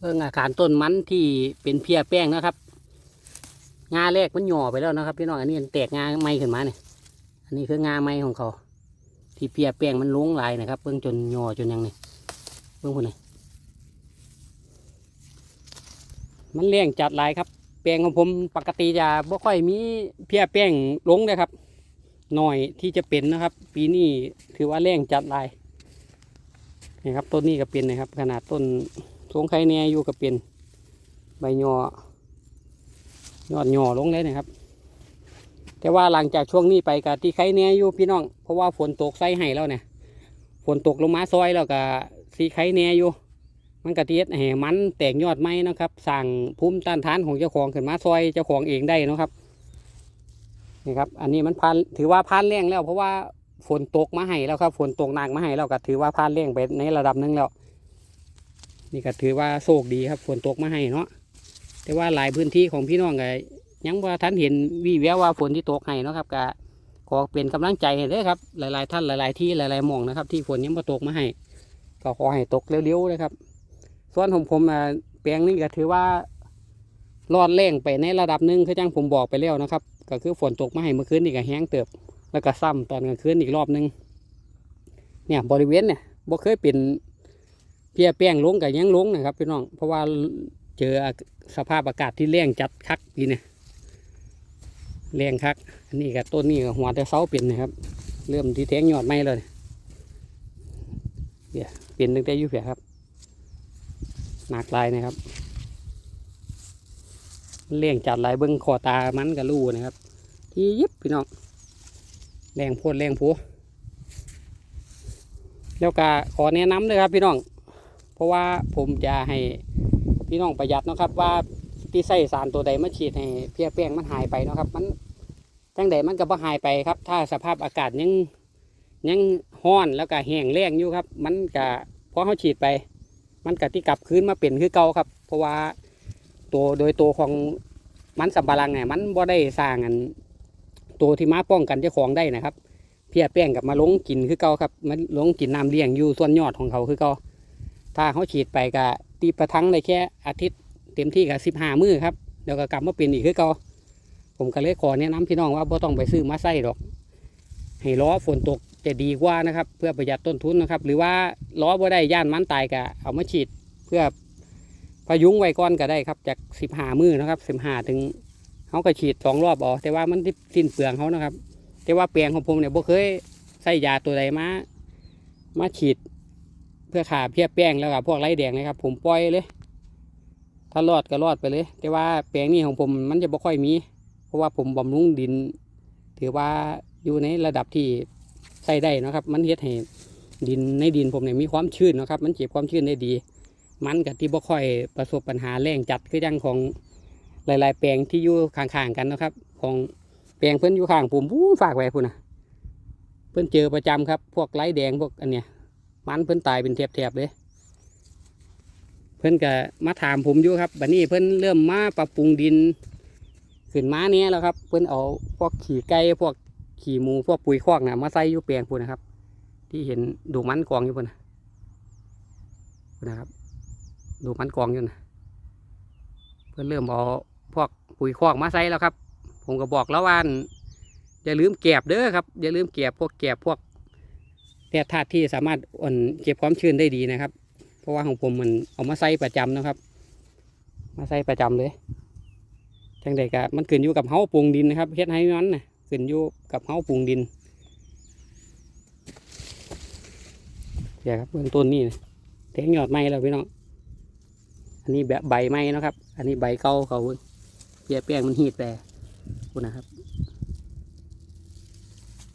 เรื่องอาการต้นมันที่เป็นเพียแป้งนะครับ งาแรกมันหย่อไปแล้วนะครับพี่น้องอันนี้มันแตกงาไม้ขึ้นมาเนี่ยอันนี้คืองาไม้ของเขา ที่เพียแป้งมันลงลายนะครับเบิ่งจนหย่อจนยังนี่เบิ่งพุ่นนี่มันแรงจัดลายครับ แป้งของผมปกติจะบ่ค่อยมีเพียแป้งลงนะครับหน่อยที่จะเป็นนะครับ ปีนี้ถือว่าแรงจัดลายนี่ครับต้นนี้ก็เป็นนะครับ ขนาดต้น ทงไข่แน่อยู่กับเป็นใบหยอยอดหย่อลงเลยนะครับ แต่ว่าหลังจากช่วงนี้ไปกับที่ไข่แน่อยู่พี่น้อง เพราะว่าฝนตกใส่ให้แล้วเนี่ยฝนตกลงมาซอยแล้วก็สีไข่แน่อยู่ มันกระเทียดแห่มันแตกยอดไม้นะครับ สั่งภูมิต้านทานของเจ้าของขึ้นมาซอยเจ้าของเองได้นะครับนี่ครับ อันนี้มันพันถือว่าพันแรงแล้ว เพราะว่าฝนตกมาให้แล้วครับ ฝนตกหนักมาให้แล้วก็ถือว่าพันแรงไปในระดับหนึงแล้ว นี่ก็ถือว่าโชคดีครับฝนตกมาให้เนาะแต่ว่าหลายพื้นที่ของพี่น้องก็ยังว่าท่านเห็นวี่แววว่าฝนที่ตกให้เนาะครับก็ขอเป็นกำลังใจให้เด้อครับ หลาย ๆ ท่านหลาย ๆ ที่หลายๆหม่องนะครับ ที่ฝนยังมาตกมาให้ก็ขอให้ตกเร็วๆนะครับ ส่วนของผมอะแปลงนี้ก็ถือว่ารอดแรงไปในระดับหนึ่งคือจังผมบอกไปแล้วนะครับ ก็คือฝนตกมาให้เมื่อคืนนี่ก็แห้งเติบ แล้วก็ซ้ำตอนกลางคืนอีกรอบหนึงเนี่ยบริเวณเนี่ยบ่เคยเป็น พียแป้งลงกับยังลงนะครับพี่น้อง เพราะว่าเจอสภาพอากาศที่แรงจัดคักปีนี่แรงคัก อันนี้กับต้นนี้กับหัวแต่เสาเป็นนะครับ เริ่มที่แทงยอดไม้เลยเดี๋ยวเปลี่ยนตั้งแต่ยุ่เพียครับหนักลายนะครับแรงจัดลายเบิ้งคอตามันกับลูนะครับ ที่ยิบพี่น้องแรงโพดแรงผูแล้วก็ขอแนะนำเลยครับพี่น้อง เพราะว่าผมจะให้พี่น้องประหยัดนะครับ ว่าที่ใส่สารตัวใดมาฉีดให้เพี้ยแป้งมันหายไปนะครับ มันจังใดมันก็บ่หายไปครับ ถ้าสภาพอากาศยังยังห้อนแล้วก็แห้งแล้งอยู่ครับ มันก็พอเขาฉีดไป มันก็ที่กลับคืนมาเป็นคือเก่าครับ เพราะว่าตัวโดยตัวของมันสับปรังเนี่ยมันบ่ได้สร้างอันตัวที่มาป้องกันเจ้าของได้นะครับ เพี้ยแป้งกับมาลงกินคือเก่าครับมันลงกินน้ำเลี้ยงอยู่ส่วนยอดของเขาคือเก่า ถ้าเขาฉีดไปก็ตีประทังได้แค่อาทิตย์เต็มที่กับสิบห้ามื้อครับเดี๋ยวก็กลับมาเป็นอีกคือเก่าผมก็เลยขอแนะนำพี่น้องว่าบ่ต้องไปซื้อมาใส่หรอก ให้ล้อฝนตกจะดีกว่านะครับ เพื่อประหยัดต้นทุนนะครับ หรือว่าล้อบ่ได้ย่านมันตายก็เอามาฉีดเพื่อพยุงไว้ก่อนก็ได้ครับจากสิบห้ามื้อนะครับสิบห้าถึงเขาก็ฉีดสองรอบอ๋อแต่ว่ามันสิ้นเปลืองเขานะครับ แต่ว่าแปลียงของผมเนี่ยบ่เคยใส่ยาตัวใดมามาฉีด เพื่อขาเพียแป้งแล้วกับพวกไรแดงนะครับ ผมปล่อยเลย ถ้ารอดก็รอดไปเลย แต่ว่าแปลงนี้ของผมมันจะบ่ค่อยมี เพราะว่าผมบำรุงดิน ถือว่าอยู่ในระดับที่ใส่ได้นะครับ มันเฮ็ดให้ดินในดินผมเนี่ยมีความชื้นนะครับ มันเก็บความชื้นได้ดี มันกับที่บ่ค่อยประสบปัญหาแรงจัดคืออย่งของหลาย ๆ แปลงที่อยู่ข้างๆกันนะครับ ของแปลงเพิ่นอยู่ข้างผมพูฝากไว้พุ่นนะเพิ่นเจอประจำครับ พวกไรแดงพวกอันเนี้ย มันเพิ่นตายเป็นแถบๆเลยเพิ่นก็มาถามผมอยู่ครับบัดนี้เพิ่นเริ่มมาปรับปรุงดินขึ้นมาเนี้ยแล้วครับ เพิ่นเอาพวกขี้ไก่พวกขี้หมูพวกปุ๋ยคอกน่ะมาใส่อยู่แปลงพุ่นนะครับ ที่เห็นดูมันกองอยู่พุ่นนะนะครับดูมันกองอยู่นะเพิ่นเริ่มเอาพวกปุ๋ยคอกมาใส่แล้วครับ ผมก็บอกแล้วว่าอั่นอย่าลืมแกบเด้อครับอย่าลืมแกบพวกแกบพวก แร่ธาตุที่สามารถอ่อนเก็บความชื้นได้ดีนะครับ เพราะว่าของผมมันเอามาใส่ประจำนะครับ มาใส่ประจำเลยจังใดก็มันขึ้นอยู่กับเฮาปรุงดินนะครับเฮ็ดให้มันนะขึ้นอยู่กับเฮาปรุงดินเดี๋ยวครับเบื้องต้นนี่นะแทงยอดไม้แล้วพี่น้องอันนี้แบบใบไม้นะครับ อันนี้ใบเก่าเขาเปียแป้งมันหีดแปรคุณนะครับ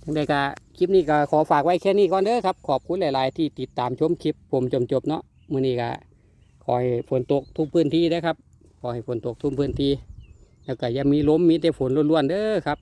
ทั้งใดก็คลิปนี้ก็ขอฝากไว้แค่นี้ก่อนเด้อครับ ขอบคุณหลาย ๆ ที่ติดตามชมคลิปผมจนจบเนาะมื้อนี้ก็ขอให้ฝนตกทุกพื้นที่นะครับขอให้ฝนตกทุกพื้นที่ แล้วก็อย่ามีลมมีแต่ฝนล้วนๆเด้อครับ